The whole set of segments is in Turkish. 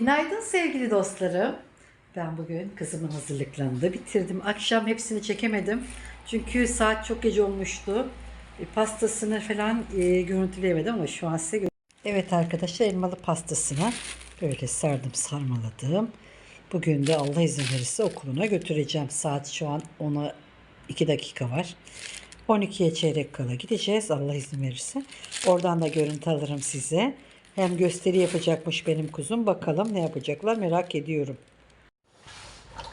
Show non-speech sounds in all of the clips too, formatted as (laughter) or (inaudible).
Günaydın sevgili dostlarım. Ben bugün kızımın hazırlıklarını da bitirdim. Akşam hepsini çekemedim. Çünkü saat çok gece olmuştu. E, pastasını falan e, görüntüleyemedim ama şu an size Evet arkadaşlar elmalı pastasını böyle sardım sarmaladım. Bugün de Allah izin verirse okuluna götüreceğim. Saat şu an 10'a 2 dakika var. 12'ye çeyrek kala gideceğiz Allah izin verirse. Oradan da görüntü alırım size. Hem gösteri yapacakmış benim kuzum. Bakalım ne yapacaklar merak ediyorum.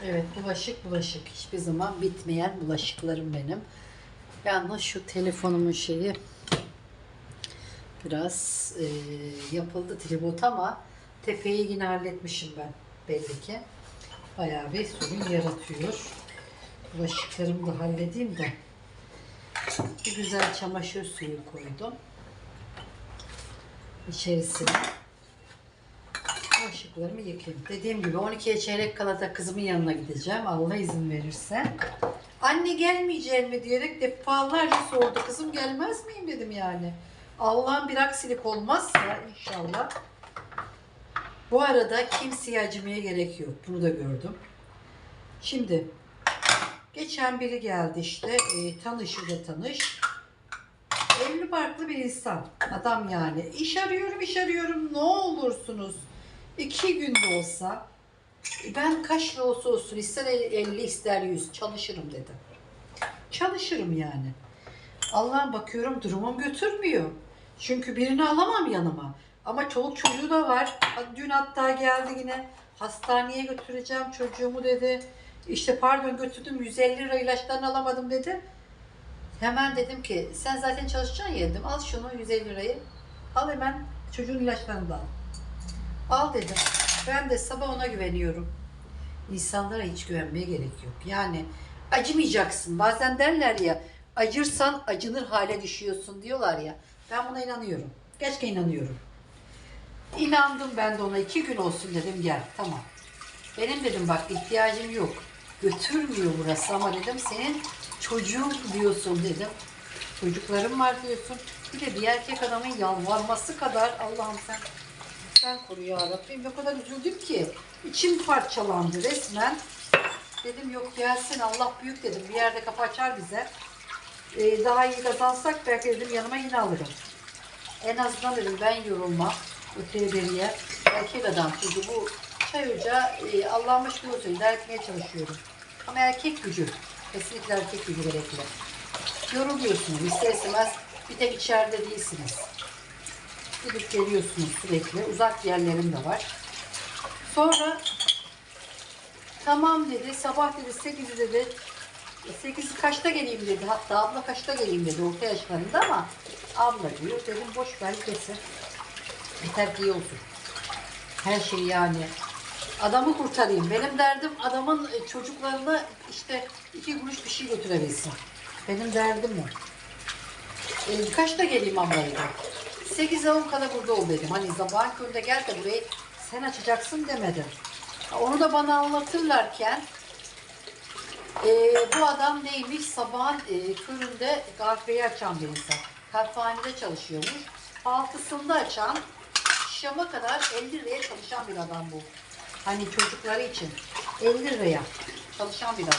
Evet bulaşık bulaşık. Hiçbir zaman bitmeyen bulaşıklarım benim. Yalnız şu telefonumun şeyi biraz e, yapıldı tribot ama tepeyi yine halletmişim ben belli ki. Bayağı bir sorun yaratıyor. Bulaşıklarımı da halledeyim de bir güzel çamaşır suyu koydum. İçerisine bulaşıklarımı yıkayayım. Dediğim gibi 12'ye çeyrek kala da kızımın yanına gideceğim. Allah izin verirse. Anne gelmeyecek mi diyerek defalarca sordu. Kızım gelmez miyim dedim yani. Allah'ın bir aksilik olmazsa inşallah. Bu arada kimseye acımaya gerek yok. Bunu da gördüm. Şimdi geçen biri geldi işte. E, tanış ile tanış. Evli barklı bir insan. Adam yani. İş arıyorum, iş arıyorum. Ne olursunuz. iki günde olsa ben kaç lira olsa olsun ister 50 ister 100 çalışırım dedim. Çalışırım yani. Allah'ım bakıyorum durumum götürmüyor. Çünkü birini alamam yanıma. Ama çoluk çocuğu da var. Dün hatta geldi yine hastaneye götüreceğim çocuğumu dedi. İşte pardon götürdüm 150 lira ilaçlarını alamadım dedi. Hemen dedim ki sen zaten çalışacaksın ya dedim. Al şunu 150 lirayı. Al hemen çocuğun ilaçlarını da al. Al dedim. Ben de sabah ona güveniyorum. İnsanlara hiç güvenmeye gerek yok. Yani acımayacaksın. Bazen derler ya acırsan acınır hale düşüyorsun diyorlar ya. Ben buna inanıyorum. Gerçekten inanıyorum. İnandım ben de ona. iki gün olsun dedim gel. Tamam. Benim dedim bak ihtiyacım yok. Götürmüyor burası ama dedim senin çocuğun diyorsun dedim. Çocuklarım var diyorsun. Bir de bir erkek adamın yalvarması kadar Allah'ım sen sen koru ya Rabbim. O kadar üzüldüm ki içim parçalandı resmen. Dedim yok gelsin Allah büyük dedim. Bir yerde kapı açar bize. Ee, daha iyi kazansak belki dedim yanıma yine alırım. En azından dedim ben yorulmam. Öteye beriye. Erkek adam çünkü bu çay ocağı e, Allah'ıma şükür olsun idare etmeye çalışıyorum. Ama erkek gücü. Kesinlikle erkek gücü gerekli. Yoruluyorsunuz ister istemez bir tek içeride değilsiniz. Gidip geliyorsunuz sürekli. Uzak yerlerim de var. Sonra tamam dedi. Sabah dedi 8 dedi. 8 kaçta geleyim dedi. Hatta abla kaçta geleyim dedi. Orta yaşlarında ama abla diyor. Dedim boş ver kesin. Yeter ki iyi olsun. Her şey yani. Adamı kurtarayım. Benim derdim adamın e, çocuklarına işte iki kuruş bir şey götürebilsin. Benim derdim o. E, kaçta geleyim ablayla? 8'e 10 kala burada ol dedim. Hani sabahın köründe gel de burayı sen açacaksın demedim. Onu da bana anlatırlarken e, bu adam neymiş? Sabahın e, köründe kahveyi açan bir insan. Kahvehanede çalışıyormuş. Altısında açan, Şam'a kadar 50 liraya çalışan bir adam bu. Hani çocukları için 50 liraya çalışan bir adam.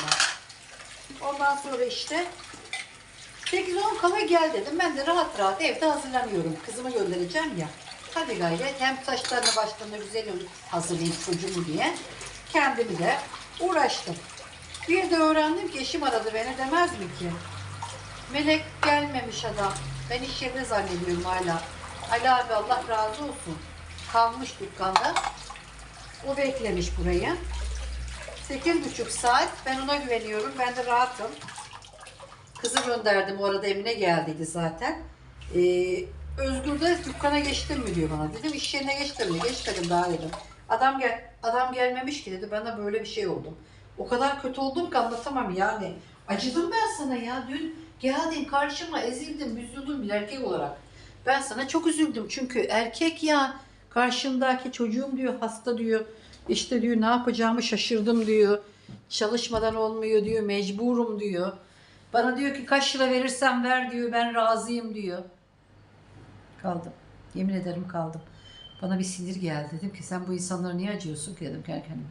Ondan sonra işte 8-10 kala gel dedim. Ben de rahat rahat evde hazırlanıyorum. Kızımı göndereceğim ya. Hadi gayret. Hem saçlarını başlarına güzel hazırlayayım çocuğumu diye. Kendimi de uğraştım. Bir de öğrendim ki eşim aradı beni demez mi ki? Melek gelmemiş adam. Ben iş yerinde zannediyorum hala. Ali abi Allah razı olsun. Kalmış dükkanda. O beklemiş burayı. Sekiz buçuk saat. Ben ona güveniyorum. Ben de rahatım. Kızı gönderdim. O arada Emine geldiydi zaten. Ee, Özgür de dükkana geçtin mi diyor bana. Dedim iş yerine geçtin mi? Geçmedim daha dedim. Adam gel adam gelmemiş ki dedi. Bana böyle bir şey oldu. O kadar kötü oldum ki anlatamam yani. Acıdım ben sana ya. Dün geldin karşıma ezildim, üzüldüm bir erkek olarak. Ben sana çok üzüldüm çünkü erkek ya karşımdaki çocuğum diyor hasta diyor. İşte diyor ne yapacağımı şaşırdım diyor. Çalışmadan olmuyor diyor, mecburum diyor. Bana diyor ki kaç lira verirsen ver diyor, ben razıyım diyor. Kaldım. Yemin ederim kaldım. Bana bir sinir geldi. Dedim ki sen bu insanlara niye acıyorsun ki dedim kendi kendime.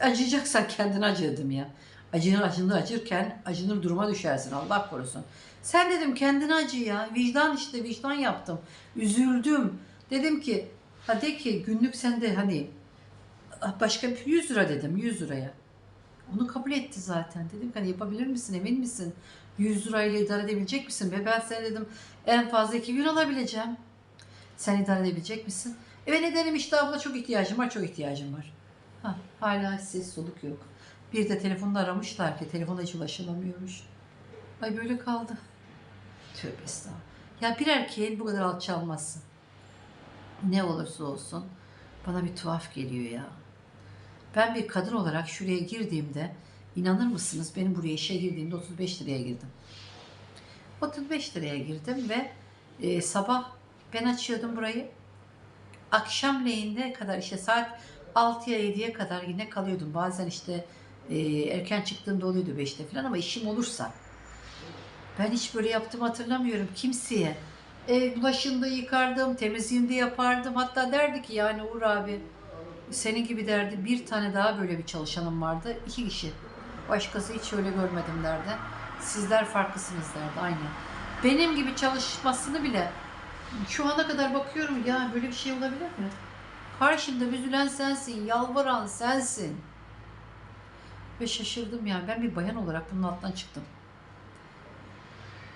Acıyacaksan kendine acı dedim ya. Acını acını acırken acınır duruma düşersin Allah korusun. Sen dedim kendine acı ya. Vicdan işte vicdan yaptım. Üzüldüm. Dedim ki ha de ki günlük sende hani başka bir 100 lira dedim 100 liraya. Onu kabul etti zaten. Dedim ki hani yapabilir misin emin misin? 100 lirayla idare edebilecek misin? Ve ben sana dedim en fazla 2 gün alabileceğim. Sen idare edebilecek misin? Evet ederim işte abla çok ihtiyacım var çok ihtiyacım var. Ha, hala ses soluk yok. Bir de telefonda aramışlar ki telefona hiç ulaşılamıyormuş. Ay böyle kaldı. Tövbe estağfurullah. Ya bir erkeğin bu kadar alçalması. Ne olursa olsun bana bir tuhaf geliyor ya. Ben bir kadın olarak şuraya girdiğimde inanır mısınız benim buraya işe girdiğimde 35 liraya girdim. 35 liraya girdim ve e, sabah ben açıyordum burayı. Akşamleyinde kadar işte saat 6'ya 7'ye kadar yine kalıyordum. Bazen işte e, erken çıktığımda oluyordu 5'te falan ama işim olursa. Ben hiç böyle yaptığımı hatırlamıyorum kimseye. E, bulaşığını yıkardım, temizliğini yapardım. Hatta derdi ki yani Uğur abi senin gibi derdi bir tane daha böyle bir çalışanım vardı. iki kişi. Başkası hiç öyle görmedim derdi. Sizler farklısınız derdi aynen. Benim gibi çalışmasını bile şu ana kadar bakıyorum ya böyle bir şey olabilir mi? Karşımda üzülen sensin, yalvaran sensin. Ve şaşırdım yani ben bir bayan olarak bunun altından çıktım.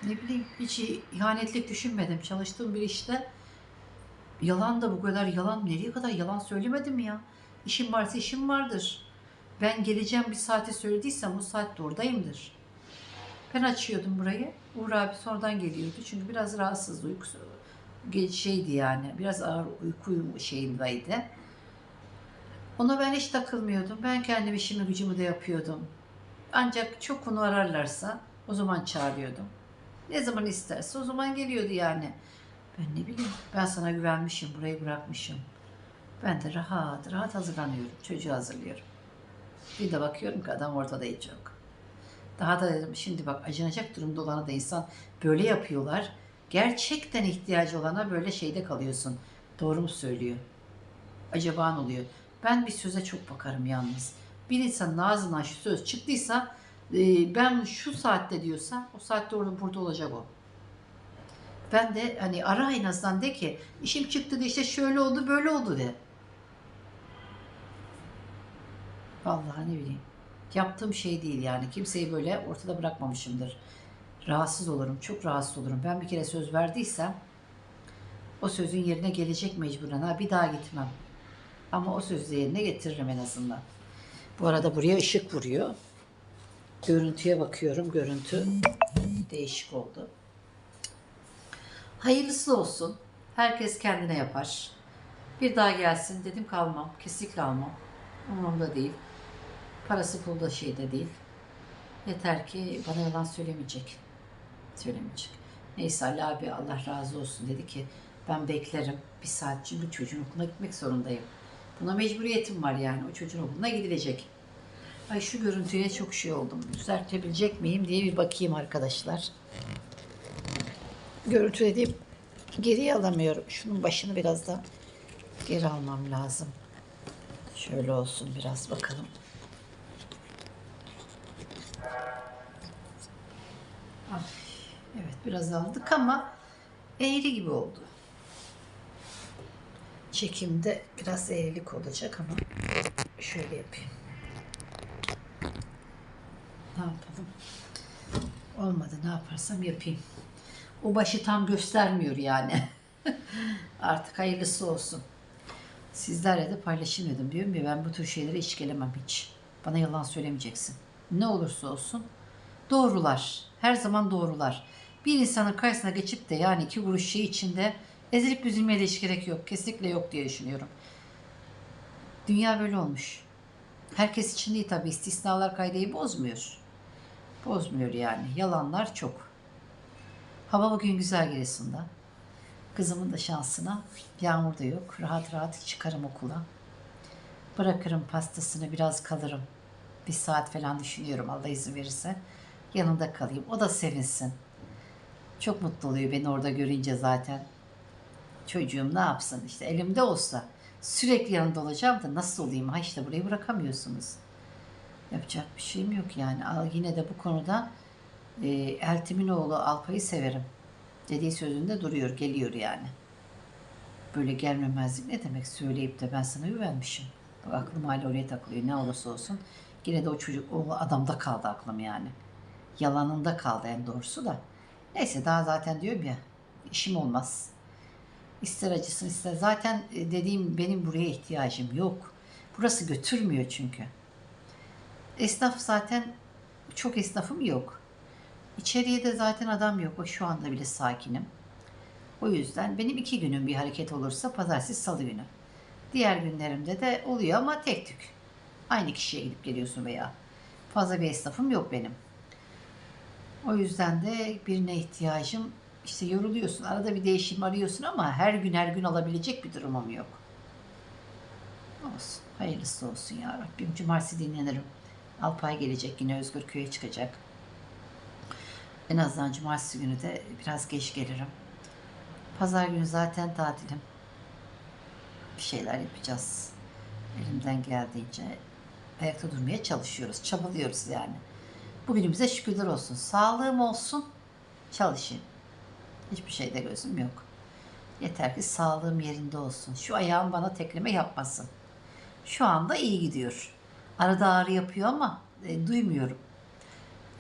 Ne bileyim hiç ihanetlik düşünmedim. Çalıştığım bir işte yalan da bu kadar yalan nereye kadar yalan söylemedim ya. İşim varsa işim vardır. Ben geleceğim bir saate söylediysem o saatte oradayımdır. Ben açıyordum burayı. Uğur abi sonradan geliyordu. Çünkü biraz rahatsızdı uykusu. Şeydi yani. Biraz ağır uyku şeyindeydi. Ona ben hiç takılmıyordum. Ben kendim işimi gücümü de yapıyordum. Ancak çok konu ararlarsa o zaman çağırıyordum. Ne zaman isterse o zaman geliyordu yani. Ben ne bileyim ben sana güvenmişim burayı bırakmışım. Ben de rahat rahat hazırlanıyorum. Çocuğu hazırlıyorum. Bir de bakıyorum ki adam ortada hiç yok. Daha da dedim şimdi bak acınacak durumda olana da insan böyle yapıyorlar. Gerçekten ihtiyacı olana böyle şeyde kalıyorsun. Doğru mu söylüyor? Acaba ne oluyor? Ben bir söze çok bakarım yalnız. Bir insanın ağzından şu söz çıktıysa e, ben şu saatte diyorsa o saatte orada burada olacak o. Ben de hani ara en azından de ki işim çıktı da işte şöyle oldu böyle oldu de. Vallahi ne bileyim. Yaptığım şey değil yani. Kimseyi böyle ortada bırakmamışımdır. Rahatsız olurum. Çok rahatsız olurum. Ben bir kere söz verdiysem o sözün yerine gelecek mecburen. Ha bir daha gitmem. Ama o sözü yerine getiririm en azından. Bu arada buraya ışık vuruyor. Görüntüye bakıyorum. Görüntü değişik oldu. Hayırlısı olsun. Herkes kendine yapar. Bir daha gelsin dedim kalmam. Kesinlikle almam. Umurumda değil. Parası pulu da şeyde değil. Yeter ki bana yalan söylemeyecek. Söylemeyecek. Neyse Ali abi Allah razı olsun dedi ki ben beklerim bir saat çünkü çocuğun okuluna gitmek zorundayım. Buna mecburiyetim var yani o çocuğun okuluna gidilecek. Ay şu görüntüye çok şey oldum. Düzeltebilecek miyim diye bir bakayım arkadaşlar. Görüntü dediğim geriye alamıyorum. Şunun başını biraz da geri almam lazım. Şöyle olsun biraz bakalım. Ay, evet biraz aldık ama eğri gibi oldu. Çekimde biraz eğrilik olacak ama şöyle yapayım. Ne yapalım? Olmadı ne yaparsam yapayım. O başı tam göstermiyor yani. (laughs) Artık hayırlısı olsun. Sizlerle de paylaşayım dedim diyorum ya ben bu tür şeylere hiç gelemem hiç. Bana yalan söylemeyeceksin. Ne olursa olsun doğrular. Her zaman doğrular. Bir insanın karşısına geçip de yani iki kuruş şey içinde ezilip üzülmeye de hiç gerek yok. Kesinlikle yok diye düşünüyorum. Dünya böyle olmuş. Herkes için değil tabii istisnalar kaydeyi bozmuyor. Bozmuyor yani. Yalanlar çok. Hava bugün güzel Giresun'da. Kızımın da şansına yağmur da yok. Rahat rahat çıkarım okula. Bırakırım pastasını biraz kalırım. Bir saat falan düşünüyorum Allah izin verirse. Yanında kalayım. O da sevinsin. Çok mutlu oluyor beni orada görünce zaten. Çocuğum ne yapsın işte elimde olsa sürekli yanında olacağım da nasıl olayım? Ha işte burayı bırakamıyorsunuz. Yapacak bir şeyim yok yani. Al Yine de bu konuda e, Eltim'in oğlu Alpay'ı severim. Dediği sözünde duruyor, geliyor yani. Böyle gelmemezlik ne demek söyleyip de ben sana güvenmişim. Aklım hala oraya takılıyor ne olursa olsun. Yine de o çocuk, o adamda kaldı aklım yani. Yalanında kaldı en doğrusu da. Neyse daha zaten diyorum ya işim olmaz. İster acısın ister. Zaten e, dediğim benim buraya ihtiyacım yok. Burası götürmüyor çünkü. Esnaf zaten çok esnafım yok. İçeriye de zaten adam yok. O Şu anda bile sakinim. O yüzden benim iki günüm bir hareket olursa pazartesi salı günü. Diğer günlerimde de oluyor ama tek tük. Aynı kişiye gidip geliyorsun veya. Fazla bir esnafım yok benim. O yüzden de birine ihtiyacım işte yoruluyorsun. Arada bir değişim arıyorsun ama her gün her gün alabilecek bir durumum yok. Olsun. Hayırlısı olsun ya Rabbim. Cumartesi dinlenirim. Alpay gelecek yine Özgür köye çıkacak. En azından cumartesi günü de biraz geç gelirim. Pazar günü zaten tatilim. Bir şeyler yapacağız. Elimden geldiğince ayakta durmaya çalışıyoruz. Çabalıyoruz yani. Bugünümüze şükürler olsun. Sağlığım olsun. Çalışayım. Hiçbir şeyde gözüm yok. Yeter ki sağlığım yerinde olsun. Şu ayağım bana tekleme yapmasın. Şu anda iyi gidiyor. Arada ağrı yapıyor ama e, duymuyorum.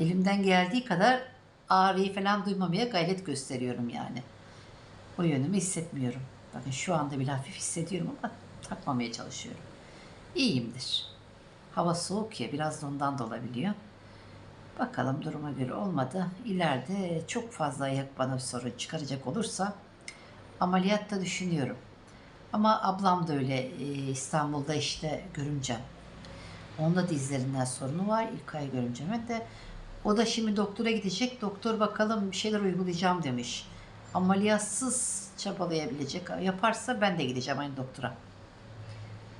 Elimden geldiği kadar ağrıyı falan duymamaya gayret gösteriyorum yani. O yönümü hissetmiyorum. Bakın şu anda bile hafif hissediyorum ama takmamaya çalışıyorum. İyiyimdir. Hava soğuk ya biraz da ondan da olabiliyor. Bakalım duruma göre olmadı. İleride çok fazla ayak bana sorun çıkaracak olursa ameliyat da düşünüyorum. Ama ablam da öyle e, İstanbul'da işte görümcem. Onda dizlerinden sorunu var. İlk ay görümceme de. O da şimdi doktora gidecek. Doktor bakalım bir şeyler uygulayacağım demiş. Ameliyatsız çabalayabilecek. Yaparsa ben de gideceğim aynı doktora.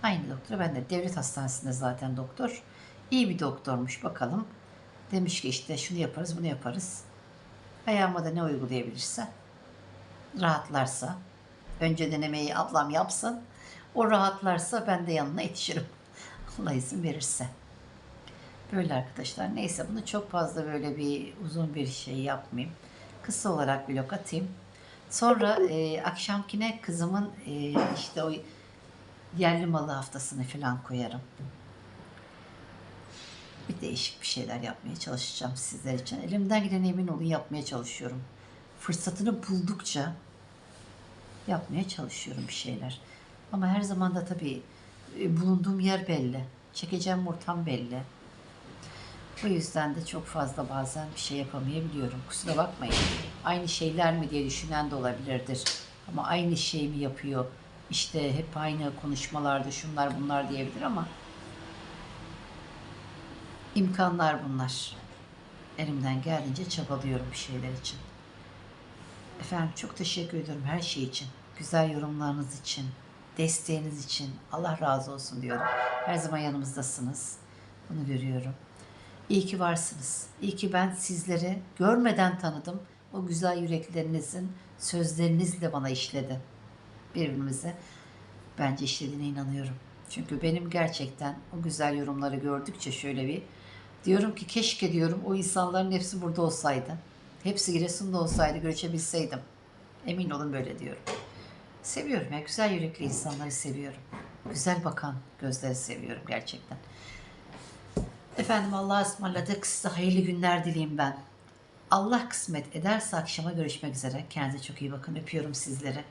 Aynı doktora ben de. Devlet hastanesinde zaten doktor. İyi bir doktormuş bakalım. Demiş ki işte şunu yaparız bunu yaparız. Ayağıma da ne uygulayabilirse. Rahatlarsa. Önce denemeyi ablam yapsın. O rahatlarsa ben de yanına yetişirim. Allah izin verirse. Böyle arkadaşlar. Neyse bunu çok fazla böyle bir uzun bir şey yapmayayım. Kısa olarak blok atayım. Sonra e, akşamkine kızımın e, işte o yerli malı haftasını falan koyarım. Bir değişik bir şeyler yapmaya çalışacağım sizler için. Elimden gelen emin olun yapmaya çalışıyorum. Fırsatını buldukça yapmaya çalışıyorum bir şeyler. Ama her zaman da tabii e, bulunduğum yer belli. Çekeceğim ortam belli. O yüzden de çok fazla bazen bir şey yapamayabiliyorum. Kusura bakmayın. Aynı şeyler mi diye düşünen de olabilirdir. Ama aynı şey mi yapıyor? İşte hep aynı konuşmalarda şunlar bunlar diyebilir ama imkanlar bunlar. Elimden geldiğince çabalıyorum bir şeyler için. Efendim çok teşekkür ediyorum her şey için. Güzel yorumlarınız için, desteğiniz için. Allah razı olsun diyorum. Her zaman yanımızdasınız. Bunu görüyorum. İyi ki varsınız. İyi ki ben sizleri görmeden tanıdım. O güzel yüreklerinizin sözlerinizle bana işledi. Birbirimize bence işlediğine inanıyorum. Çünkü benim gerçekten o güzel yorumları gördükçe şöyle bir diyorum ki keşke diyorum o insanların hepsi burada olsaydı. Hepsi Giresun'da olsaydı görüşebilseydim. Emin olun böyle diyorum. Seviyorum ya güzel yürekli insanları seviyorum. Güzel bakan gözleri seviyorum gerçekten. Efendim Allah'a ısmarladık. Size hayırlı günler dileyim ben. Allah kısmet ederse akşama görüşmek üzere. Kendinize çok iyi bakın. Öpüyorum sizleri.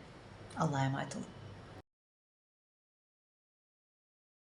Allah'a emanet olun.